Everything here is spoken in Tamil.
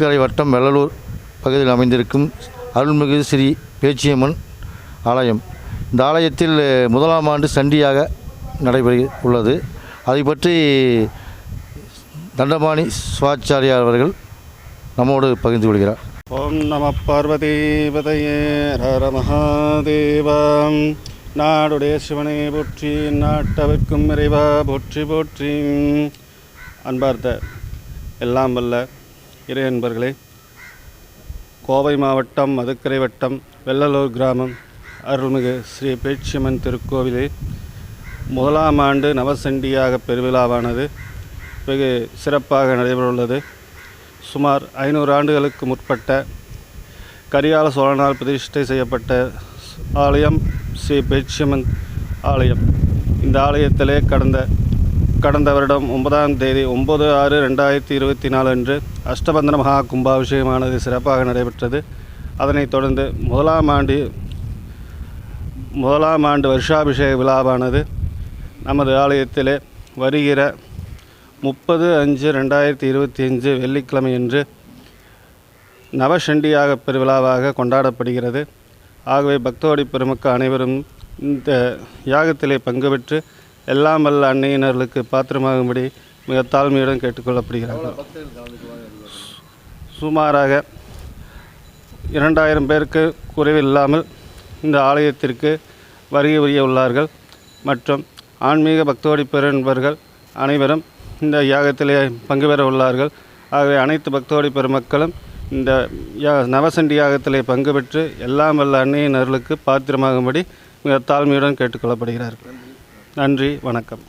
கரை வட்டம் வெள்ளலூர் பகுதியில் அமைந்திருக்கும் அருள்மிகு ஸ்ரீ பேச்சியம்மன் ஆலயம். இந்த ஆலயத்தில் முதலாம் ஆண்டு சண்டியாக நடைபெற உள்ளது அதை பற்றி தண்டபாணி சுவாச்சாரியார் அவர்கள் நம்மோடு பகிர்ந்து கொள்கிறார். ஓம் நம பார்வதி பதையே ஹர நாடுடைய சிவனை போற்றி நாட்டவர்க்கும் இறைவா போற்றி போற்றி. அன்பார்த்த எல்லாம் வல்ல இறை அன்பர்களே கோவை மாவட்டம் மதுக்கரை வட்டம் வெள்ளலூர் கிராமம் அருள்மிகு ஸ்ரீ பேச்சியம்மன் திருக்கோவிலே முதலாம் ஆண்டு நவசண்டியாக பெருவிழாவானது. வெகு சிறப்பாக நடைபெறவுள்ளது. சுமார் ஐநூறு ஆண்டுகளுக்கு முற்பட்ட கரிகால சோழனால் பிரதிஷ்டை செய்யப்பட்ட ஆலயம் ஸ்ரீ பெட்சிமன் ஆலயம். இந்த ஆலயத்திலே கடந்த கடந்த வருடம் ஒன்பதாம் தேதி ஒம்பது ஆறு ரெண்டாயிரத்தி இருபத்தி நாலு அன்று அஷ்டபந்தன மகா கும்பாபிஷேகமானது சிறப்பாக நடைபெற்றது. அதனைத் தொடர்ந்து முதலாம் ஆண்டு முதலாம் ஆண்டு வருஷாபிஷேக விழாவானது நமது ஆலயத்திலே வருகிற முப்பது அஞ்சு ரெண்டாயிரத்தி இருபத்தி அஞ்சு வெள்ளிக்கிழமையன்று நவசண்டியாக பெருவிழாவாக கொண்டாடப்படுகிறது. ஆகவே பக்தோடி பெருமக்கள் அனைவரும் இந்த யாகத்திலே பங்கு பெற்று எல்லாம் வல்ல அன்னையினர்களுக்கு பாத்திரமாகும்படி மிக தாழ்மையுடன் கேட்டுக்கொள்ளப்படுகிறார்கள். சுமாராக இரண்டாயிரம் பேருக்கு குறைவில்லாமல் இந்த ஆலயத்திற்கு வருகை புரிய உள்ளார்கள். மற்றும் ஆன்மீக பக்தோடி பெருநண்பர்கள் அனைவரும் இந்த யாகத்திலே பங்கு பெற உள்ளார்கள். ஆகவே அனைத்து பக்தோடி பெருமக்களும் இந்த யா நவசண்டி பங்கு பெற்று எல்லாம் வல்ல அன்னையின் அருளுக்கு பாத்திரமாகும்படி மிக தாழ்மையுடன் கேட்டுக்கொள்ளப்படுகிறார்கள். நன்றி வணக்கம்.